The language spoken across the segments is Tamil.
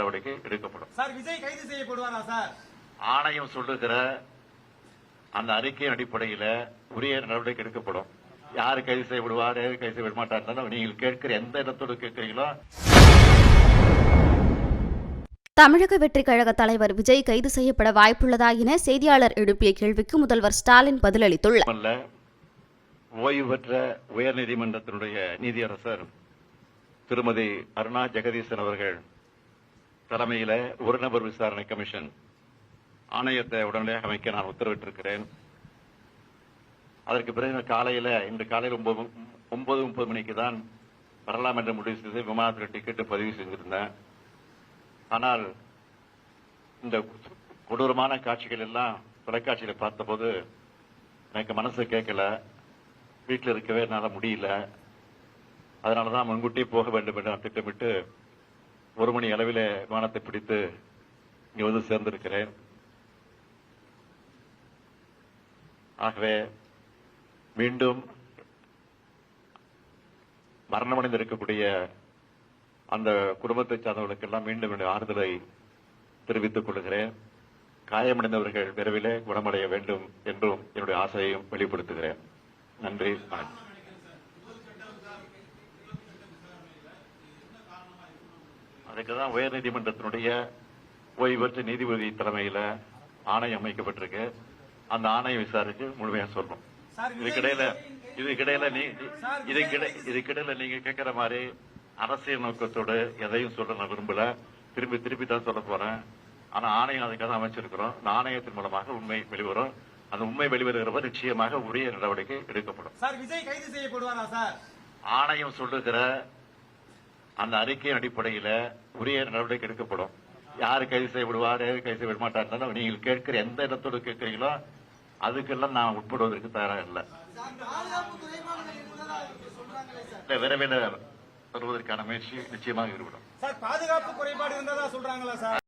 நடவடிக்கை எடுக்கப்படும். சார் விஜய் கைது செய்யப்படுவாரா சார்? ஆணையம் சொல்லுகிற அந்த அறிக்கையின் அடிப்படையில உரிய நடவடிக்கை எடுக்கப்படும். யார் கைது செய்யப்படுவார் யார் கைது செய்யப்பட மாட்டார் நீங்கள் கேட்கிற எந்த இடத்தோடு கேட்கிறீங்களோ தமிழக வெற்றிக் கழக தலைவர் விஜய் கைது செய்யப்பட வாய்ப்புள்ளதா என செய்தியாளர் எழுப்பிய கேள்விக்கு முதல்வர் ஸ்டாலின் பதிலளித்துள்ளார். ஓய்வு பெற்ற உயர்நீதிமன்றத்தினுடைய நீதியரசர் திருமதி அருணா ஜெகதீசன் அவர்கள் தலைமையில ஒரு நபர் விசாரணை கமிஷன் ஆணையத்தை உடனடியாக அமைக்க நான் உத்தரவிட்டிருக்கிறேன். அதற்கு பிறகு காலையில இன்று காலையில் ஒன்பது ஒன்பது முப்பது மணிக்கு தான் வரலாம் என்று முடிவு செய்து விமானத்தில் டிக்கெட் பதிவு செஞ்சிருந்தேன் ஆனால் இந்த கொடூரமான காட்சிகள் எல்லாம் தொலைக்காட்சியில் பார்த்தபோது எனக்கு மனசு கேட்கல. வீட்டில் இருக்கவே என்னால் முடியல. அதனால தான் முன்கூட்டியே போக வேண்டும் என்று நான் திட்டமிட்டு ஒரு மணி அளவில் விமானத்தை பிடித்து இங்கே வந்து சேர்ந்திருக்கிறேன். ஆகவே மீண்டும் மரணமடைந்து இருக்கக்கூடிய அந்த குடும்பத்தை சார்ந்தவர்களுக்கெல்லாம் மீண்டும் என்னுடைய ஆறுதலை தெரிவித்துக் கொள்கிறேன். காயமடைந்தவர்கள் விரைவிலே குணமடைய வேண்டும் என்றும் என்னுடைய ஆசையையும் வெளிப்படுத்துகிறேன். நன்றி வணக்கம். அதுக்கு தான் உயர்நீதிமன்றத்தினுடைய ஓய்வு பெற்ற நீதிபதி தலைமையில ஆணையம் அமைக்கப்பட்டிருக்கு. அந்த ஆணையம் விசாரிச்சு முழுமையா சொல்லணும். இதுக்கிடையில இதுக்கிடையில நீ இதுக்கிடையில நீங்க கேட்கிற மாதிரி அரசியல் நோக்கத்தோடு எதையும் சொல்ல நான் விரும்பல. திருப்பி திருப்பி தான் சொல்ல போறேன். ஆனா ஆணையம் அதுக்காக அமைச்சிருக்கிறோம். அந்த ஆணையத்தின் மூலமாக உண்மை வெளிவரும். அந்த உண்மை வெளிவருகிறப்ப நிச்சயமாக உரிய நடவடிக்கை எடுக்கப்படும். ஆணையம் சொல்லுகிற அந்த அறிக்கையின் அடிப்படையில உரிய நடவடிக்கை எடுக்கப்படும். யார் கைது செய்யப்படுவார் யார் கைது செய்யப்பட மாட்டார் நீங்கள் கேட்கிற எந்த இடத்தோடு கேட்கிறீங்களோ அதுக்கெல்லாம் நான் உட்படுவதற்கு தயாராக இல்லை. விரைவில் வருவதற்கான முயற்சி நிச்சயமாக ஈடுபடும். சார் பாதுகாப்பு குறைபாடு இருந்ததா சொல்றாங்களா சார்?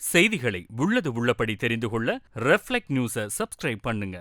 செய்திகளை உள்ளது உள்ளபடி தெரிந்து கொள்ள ரெஃப்ளெக்ட் நியூஸை சப்ஸ்கிரைப் பண்ணுங்க.